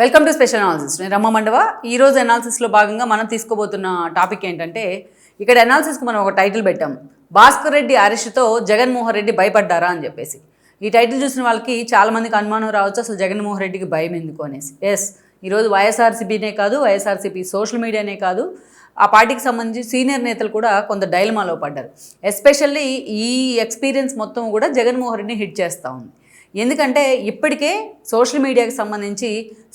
Welcome to special analysis నేను రమ్మ మండవ. ఈ రోజు అనాలిసిస్లో భాగంగా మనం తీసుకోబోతున్న టాపిక్ ఏంటంటే ఇక్కడ అనాలిసిస్కి మనం ఒక టైటిల్ పెట్టాం. భాస్కర్ రెడ్డి అరెస్ట్తో జగన్మోహన్ రెడ్డి భయపడ్డారా అని చెప్పేసి. ఈ టైటిల్ చూసిన వాళ్ళకి చాలామందికి అనుమానం రావచ్చు అసలు జగన్మోహన్ రెడ్డికి భయం ఎందుకు అనేసి. ఎస్ ఈరోజు వైఎస్ఆర్సీపీనే కాదు వైఎస్ఆర్సీపీ సోషల్ మీడియానే కాదు. ఆ పార్టీకి సంబంధించి సీనియర్ నేతలు కూడా కొంత డైలమాలో పడ్డారు. ఎస్పెషల్లీ ఈ ఎక్స్పీరియన్స్ మొత్తం కూడా జగన్మోహన్ రెడ్డిని హిట్ చేస్తూ ఉంది. ఎందుకంటే ఇప్పటికే సోషల్ మీడియాకి సంబంధించి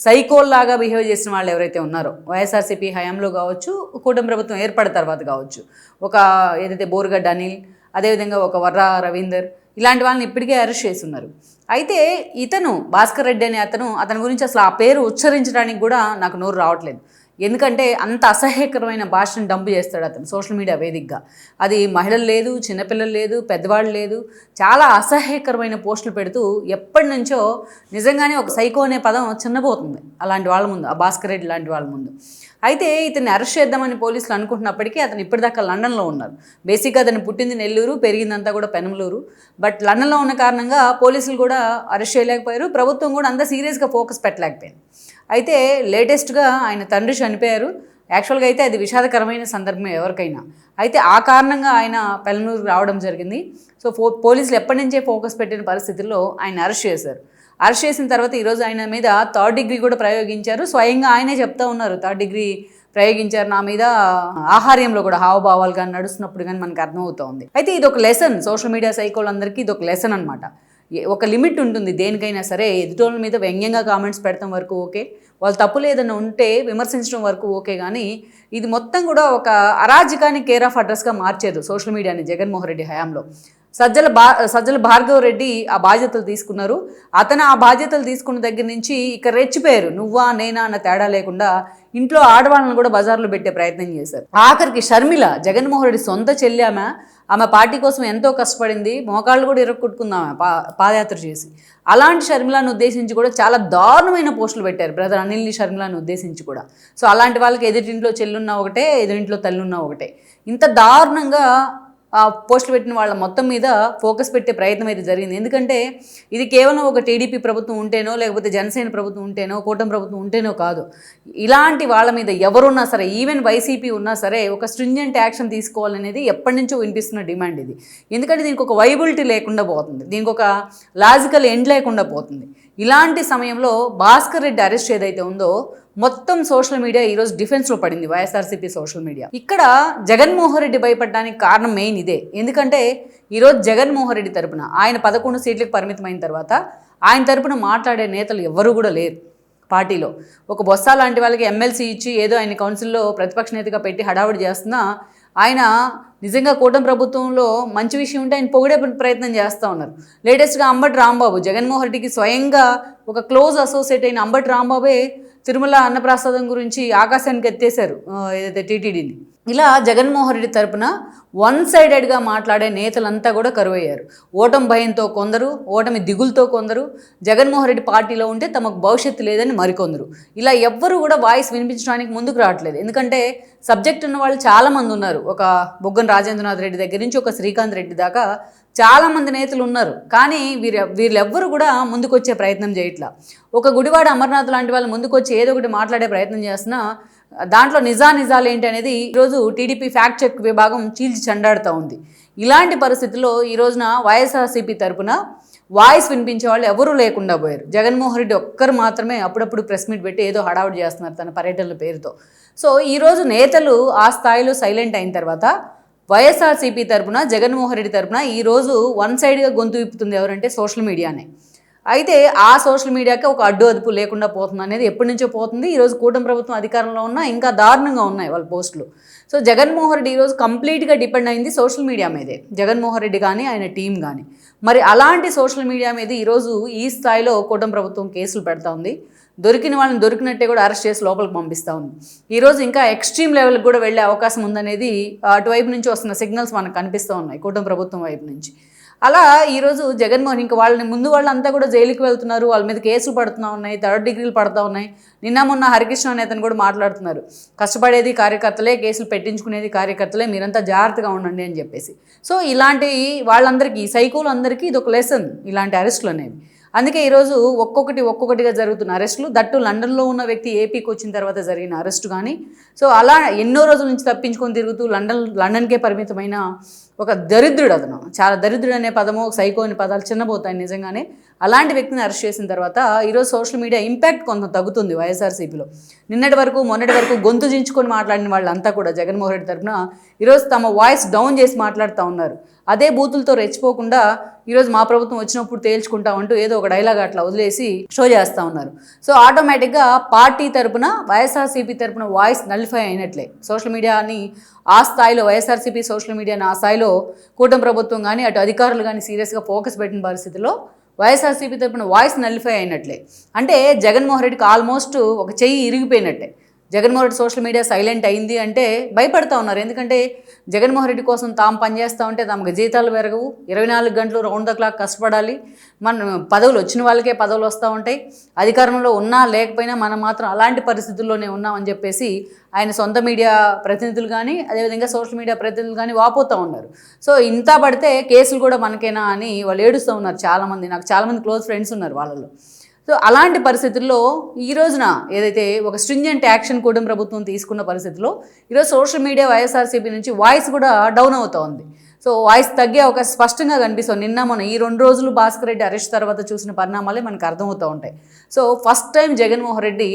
సైకోల్లాగా బిహేవ్ చేసిన వాళ్ళు ఎవరైతే ఉన్నారో వైఎస్ఆర్సీపీ హయాంలో కావచ్చు కూటమి ప్రభుత్వం ఏర్పడిన తర్వాత కావచ్చు ఒక ఏదైతే బోర్గడ్ అనిల్ అదేవిధంగా ఒక వర్రా రవీందర్ ఇలాంటి వాళ్ళని ఇప్పటికే అరెస్ట్ చేస్తున్నారు. అయితే ఇతను భాస్కర్ రెడ్డి అనే అతను అతని గురించి అసలు ఆ పేరు ఉచ్చరించడానికి కూడా నాకు నోరు రావట్లేదు. ఎందుకంటే అంత అసహ్యకరమైన భాషను డంపు చేస్తాడు అతను సోషల్ మీడియా వేదికగా. అది మహిళలు లేదు చిన్నపిల్లలు లేదు పెద్దవాళ్ళు లేదు చాలా అసహ్యకరమైన పోస్టులు పెడుతూ ఎప్పటి నుంచో నిజంగానే ఒక సైకో అనే పదం చిన్నపోతుంది అలాంటి వాళ్ళ ముందు ఆ భాస్కర్ రెడ్డి లాంటి వాళ్ళ ముందు. అయితే ఇతన్ని అరెస్ట్ చేద్దామని పోలీసులు అనుకుంటున్నప్పటికీ అతను ఇప్పటిదాకా లండన్లో ఉన్నారు. బేసిక్గా అతను పుట్టింది నెల్లూరు పెరిగిందంతా కూడా పెనమలూరు. బట్ లండన్లో ఉన్న కారణంగా పోలీసులు కూడా అరెస్ట్ చేయలేకపోయారు. ప్రభుత్వం కూడా అంత సీరియస్గా ఫోకస్ పెట్టలేకపోయింది. అయితే లేటెస్ట్గా ఆయన తండ్రి చనిపోయారు. యాక్చువల్గా అయితే అది విషాదకరమైన సందర్భం ఎవరికైనా. అయితే ఆ కారణంగా ఆయన పెలనూరు రావడం జరిగింది. సో ఫో పోలీసులు ఎప్పటి నుంచే ఫోకస్ పెట్టిన పరిస్థితుల్లో ఆయన అరెస్ట్ చేశారు. అరెస్ట్ చేసిన తర్వాత ఈరోజు ఆయన మీద థర్డ్ డిగ్రీ కూడా ప్రయోగించారు. స్వయంగా ఆయనే చెప్తా ఉన్నారు థర్డ్ డిగ్రీ ప్రయోగించారు. నా మీద ఆహార్యంలో కూడా హావభావాలు కానీ నడుస్తున్నప్పుడు కానీ మనకు అర్థమవుతోంది. అయితే ఇది ఒక లెసన్ సోషల్ మీడియా సైకోలందరికీ ఇది ఒక లెసన్ అనమాట ఒక లిమిట్ ఉంటుంది దేనికైనా సరే ఎదుటోళ్ళ మీద వ్యంగ్యంగా కామెంట్స్ పెడతాం వరకు ఓకే వాళ్ళు తప్పులు ఏదైనా ఉంటే విమర్శించడం వరకు ఓకే కానీ ఇది మొత్తం కూడా ఒక అరాజకాన్ని కేర్ ఆఫ్ అడ్రస్గా మార్చారు సోషల్ మీడియాని జగన్మోహన్ రెడ్డి హయాంలో. సజ్జల బా సజ్జల భార్గవ రెడ్డి ఆ బాధ్యతలు తీసుకున్నారు. అతను ఆ బాధ్యతలు తీసుకున్న దగ్గర నుంచి ఇక రెచ్చిపోయారు. నువ్వా నేనా అన్న తేడా లేకుండా ఇంట్లో ఆడవాళ్ళని కూడా బజార్లో పెట్టే ప్రయత్నం చేశారు. ఆఖరికి షర్మిల జగన్మోహన్ రెడ్డి సొంత చెల్లామా ఆమె పార్టీ కోసం ఎంతో కష్టపడింది. మోకాళ్ళు కూడా ఇరక్కొట్టుకుందాం ఆమె పా పాదయాత్ర చేసి. అలాంటి షర్మిలాను ఉద్దేశించి కూడా చాలా దారుణమైన పోస్టులు పెట్టారు బ్రదర్ అనిల్ని షర్మిలాను ఉద్దేశించి కూడా. సో అలాంటి వాళ్ళకి ఎదురింట్లో చెల్లున్నా ఒకటే ఎదురింట్లో తల్లున్నా ఒకటే. ఇంత దారుణంగా పోస్టులు పెట్టిన వాళ్ళ మొత్తం మీద ఫోకస్ పెట్టే ప్రయత్నం అయితే జరిగింది. ఎందుకంటే ఇది కేవలం ఒక టీడీపీ ప్రభుత్వం ఉంటేనో లేకపోతే జనసేన ప్రభుత్వం ఉంటేనో కూటమి ప్రభుత్వం ఉంటేనో కాదు. ఇలాంటి వాళ్ళ మీద ఎవరున్నా సరే ఈవెన్ వైసీపీ ఉన్నా సరే ఒక స్ట్రింజెంట్ యాక్షన్ తీసుకోవాలనేది ఎప్పటి నుంచో వినిపిస్తున్న డిమాండ్ ఇది. ఎందుకంటే దీనికి ఒక వైబిలిటీ లేకుండా పోతుంది. దీనికి ఒక లాజికల్ ఎండ్ లేకుండా పోతుంది. ఇలాంటి సమయంలో భాస్కర్ రెడ్డి అరెస్ట్ ఏదైతే ఉందో మొత్తం సోషల్ మీడియా ఈరోజు డిఫెన్స్లో పడింది వైఎస్ఆర్సీపీ సోషల్ మీడియా ఇక్కడ జగన్మోహన్ రెడ్డి భయపడడానికి కారణం మెయిన్ ఇదే. ఎందుకంటే ఈరోజు జగన్మోహన్ రెడ్డి తరపున ఆయన పదకొండు సీట్లకు పరిమితమైన తర్వాత ఆయన తరపున మాట్లాడే నేతలు ఎవ్వరూ కూడా లేరు పార్టీలో. ఒక బొత్స లాంటి వాళ్ళకి ఎమ్మెల్సీ ఇచ్చి ఏదో ఆయన కౌన్సిల్లో ప్రతిపక్ష నేతగా పెట్టి హడావుడి చేస్తున్నా ఆయన నిజంగా కూటమి ప్రభుత్వంలో మంచి విషయం ఉంటే ఆయన పొగిడే ప్రయత్నం చేస్తూ ఉన్నారు. లేటెస్ట్గా అంబటి రాంబాబు జగన్మోహన్ రెడ్డికి స్వయంగా ఒక క్లోజ్ అసోసియేట్ అయిన అంబటి రాంబాబే తిరుమల అన్నప్రసాదం గురించి ఆకాశానికి ఎత్తేశారు ఏదైతే టీటీడీని. ఇలా జగన్మోహన్ రెడ్డి తరపున వన్ సైడెడ్గా మాట్లాడే నేతలంతా కూడా కరువయ్యారు. ఓటమి భయంతో కొందరు ఓటమి దిగులతో కొందరు జగన్మోహన్ రెడ్డి పార్టీలో ఉంటే తమకు భవిష్యత్తు లేదని మరికొందరు. ఇలా ఎవ్వరూ కూడా వాయిస్ వినిపించడానికి ముందుకు రావట్లేదు. ఎందుకంటే సబ్జెక్ట్ ఉన్న వాళ్ళు చాలామంది ఉన్నారు. ఒక బొగ్గన రాజేంద్రనాథ్ రెడ్డి దగ్గర నుంచి ఒక శ్రీకాంత్ రెడ్డి దాకా చాలామంది నేతలు ఉన్నారు. కానీ వీరు వీళ్ళెవ్వరూ కూడా ముందుకొచ్చే ప్రయత్నం చేయట్లా. ఒక గుడివాడ అమర్నాథ్ లాంటి వాళ్ళు ముందుకొచ్చి ఏదో ఒకటి మాట్లాడే ప్రయత్నం చేస్తున్నా దాంట్లో నిజా నిజాలు ఏంటి అనేది ఈరోజు టీడీపీ ఫ్యాక్ట్ చెక్ విభాగం చీల్చి చెండాడుతూ ఉంది. ఇలాంటి పరిస్థితుల్లో ఈ రోజున వైఎస్ఆర్సీపీ తరపున వాయిస్ వినిపించే వాళ్ళు ఎవరూ లేకుండా పోయారు. జగన్మోహన్ రెడ్డి ఒక్కరు మాత్రమే అప్పుడప్పుడు ప్రెస్ మీట్ పెట్టి ఏదో హడావుడి చేస్తున్నారు తన పర్యటనల పేరుతో. సో ఈరోజు నేతలు ఆ స్థాయిలో సైలెంట్ అయిన తర్వాత వైఎస్ఆర్సీపీ తరపున జగన్మోహన్ రెడ్డి తరపున ఈరోజు వన్ సైడ్గా గొంతు విప్పుతుంది ఎవరంటే సోషల్ మీడియానే. అయితే ఆ సోషల్ మీడియాకి ఒక అడ్డు అదుపు లేకుండా పోతుంది అనేది ఎప్పటి నుంచో పోతుంది. ఈరోజు కూటమి ప్రభుత్వం అధికారంలో ఉన్నా ఇంకా దారుణంగా ఉన్నాయి వాళ్ళ పోస్టులు. సో జగన్మోహన్ రెడ్డి ఈరోజు కంప్లీట్గా డిపెండ్ అయింది సోషల్ మీడియా మీదే. జగన్మోహన్ రెడ్డి కానీ ఆయన టీం కానీ మరి అలాంటి సోషల్ మీడియా మీద ఈరోజు ఈ స్థాయిలో కూటమి ప్రభుత్వం కేసులు పెడతా ఉంది. దొరికిన వాళ్ళని దొరికినట్టే కూడా అరెస్ట్ చేసి లోపలికి పంపిస్తూ ఉంది. ఈరోజు ఇంకా ఎక్స్ట్రీమ్ లెవెల్కి కూడా వెళ్ళే అవకాశం ఉందనేది అటువైపు నుంచి వస్తున్న సిగ్నల్స్ మనకు కనిపిస్తూ ఉన్నాయి కూటమి ప్రభుత్వం వైపు నుంచి. అలా ఈరోజు జగన్మోహన్ ఇంకా వాళ్ళని ముందు వాళ్ళంతా కూడా జైలుకి వెళ్తున్నారు. వాళ్ళ మీద కేసులు పడుతూ ఉన్నాయి. థర్డ్ డిగ్రీలు పడుతూ ఉన్నాయి. నిన్న మొన్న హరికృష్ణ నేతను కూడా మాట్లాడుతున్నారు. కష్టపడేది కార్యకర్తలే కేసులు పెట్టించుకునేది కార్యకర్తలే మీరంతా జాగ్రత్తగా ఉండండి అని చెప్పేసి. సో ఇలాంటి వాళ్ళందరికీ సైకోలు అందరికీ ఇది ఒక లెసన్ ఇలాంటి అరెస్టులు అనేవి. అందుకే ఈరోజు ఒక్కొక్కటి ఒక్కొక్కటిగా జరుగుతున్న అరెస్టులు. దట్టు లండన్లో ఉన్న వ్యక్తి ఏపీకి వచ్చిన తర్వాత జరిగిన అరెస్టు కానీ సో అలా ఎన్నో రోజుల నుంచి తప్పించుకొని తిరుగుతూ లండన్ లండన్కే పరిమితమైన ఒక దరిద్రుడు అతను చాలా దరిద్రుడు అనే పదము సైకో అనే పదాలు చిన్నపోతాయి నిజంగానే. అలాంటి వ్యక్తిని అరెస్ట్ చేసిన తర్వాత ఈరోజు సోషల్ మీడియా ఇంపాక్ట్ కొంత తగ్గుతుంది వైఎస్ఆర్సీపీలో. నిన్నటి వరకు మొన్నటి వరకు గొంతు చించుకొని మాట్లాడిన వాళ్ళంతా కూడా జగన్మోహన్ రెడ్డి తరఫున ఈరోజు తమ వాయిస్ డౌన్ చేసి మాట్లాడుతూ ఉన్నారు. అదే బూతులతో రెచ్చిపోకుండా ఈరోజు మా ప్రభుత్వం వచ్చినప్పుడు తేల్చుకుంటామంటూ ఏదో ఒక డైలాగ్ అట్లా వదిలేసి షో చేస్తూ ఉన్నారు. సో ఆటోమేటిక్గా పార్టీ తరపున వైఎస్ఆర్సీపీ తరపున వాయిస్ నలిఫై అయినట్లే. సోషల్ మీడియాని ఆ స్థాయిలో వైఎస్ఆర్సీపీ సోషల్ మీడియాని ఆ స్థాయిలో కూటమి ప్రభుత్వం కానీ అటు అధికారులు కానీ సీరియస్గా ఫోకస్ పెట్టిన పరిస్థితిలో వైఎస్ఆర్సీపీ తరపున వాయిస్ నలిఫై అయినట్లే. అంటే జగన్మోహన్ రెడ్డికి ఆల్మోస్ట్ ఒక చెయ్యి ఇరిగిపోయినట్టే. Jaganmohan Reddy social media silent అయింది అంటే భయపడతా ఉన్నారు. ఎందుకంటే జగన్మోహన్ రెడ్డి కోసం తాము పనిచేస్తూ ఉంటే తమకు జీతాలు పెరగవు. ఇరవై నాలుగు గంటలు రౌండ్ ద క్లాక్ కష్టపడాలి. మన పదవులు వచ్చిన వాళ్ళకే పదవులు వస్తూ ఉంటాయి. అధికారంలో ఉన్నా లేకపోయినా మనం మాత్రం అలాంటి పరిస్థితుల్లోనే ఉన్నామని చెప్పేసి ఆయన సొంత మీడియా ప్రతినిధులు కానీ అదేవిధంగా సోషల్ మీడియా ప్రతినిధులు కానీ వాపోతూ ఉన్నారు. సో ఇంత పడితే కేసులు కూడా మనకేనా అని వాళ్ళు ఏడుస్తూ ఉన్నారు. చాలామంది నాకు చాలామంది క్లోజ్ ఫ్రెండ్స్ ఉన్నారు వాళ్ళలో. సో అలాంటి పరిస్థితుల్లో ఈ రోజున ఏదైతే ఒక స్ట్రింజెంట్ యాక్షన్ కూడా ప్రభుత్వం తీసుకున్న పరిస్థితిలో ఈరోజు సోషల్ మీడియా వైఎస్ఆర్సీపీ నుంచి వాయిస్ కూడా డౌన్ అవుతూ ఉంది సో వాయిస్ తగ్గే ఒక స్పష్టంగా కనిపిస్తుంది. నిన్న మనం ఈ రెండు రోజులు భాస్కర్ రెడ్డి అరెస్ట్ తర్వాత చూసిన పరిణామాలే మనకు అర్థమవుతూ ఉంటాయి. So first time Jaganmohan Reddy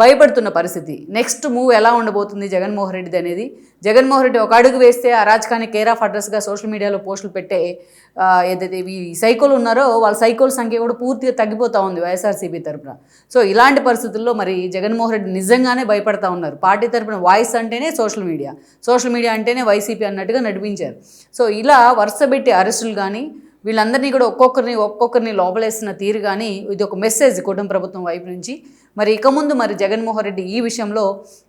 భయపడుతున్న పరిస్థితి. నెక్స్ట్ మూవ్ ఎలా ఉండబోతుంది జగన్మోహన్ రెడ్డిది అనేది? జగన్మోహన్ రెడ్డి ఒక అడుగు వేస్తే ఆ రాజకాన్ని కేర్ ఆఫ్ అడ్రస్గా సోషల్ మీడియాలో పోస్టులు పెట్టే ఏదైతే ఈ సైకోలు ఉన్నారో వాళ్ళ సైకోల సంఖ్య కూడా పూర్తిగా తగ్గిపోతూ ఉంది వైఎస్ఆర్సీపీ తరపున. సో ఇలాంటి పరిస్థితుల్లో మరి జగన్మోహన్ రెడ్డి నిజంగానే భయపడతా ఉన్నారు. పార్టీ తరపున వాయిస్ అంటేనే సోషల్ మీడియా. సోషల్ మీడియా అంటేనే వైసీపీ అన్నట్టుగా నడిపించారు. సో ఇలా వరుసబెట్టి అరెస్టులు కానీ వీళ్ళందరినీ కూడా ఒక్కొక్కరిని ఒక్కొక్కరిని లోపలేసిన తీరు కానీ ఇది ఒక మెసేజ్ కుటుంబ ప్రభుత్వం వైపు నుంచి. మరి ఇక ముందు మరి జగన్మోహన్ రెడ్డి ఈ విషయంలో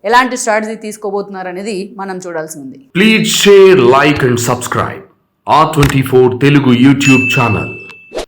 ఎలాంటి స్ట్రాటజీ తీసుకోబోతున్నారు అనేది మనం చూడాల్సి ఉంది. Please share like and subscribe R twenty four Telugu YouTube channel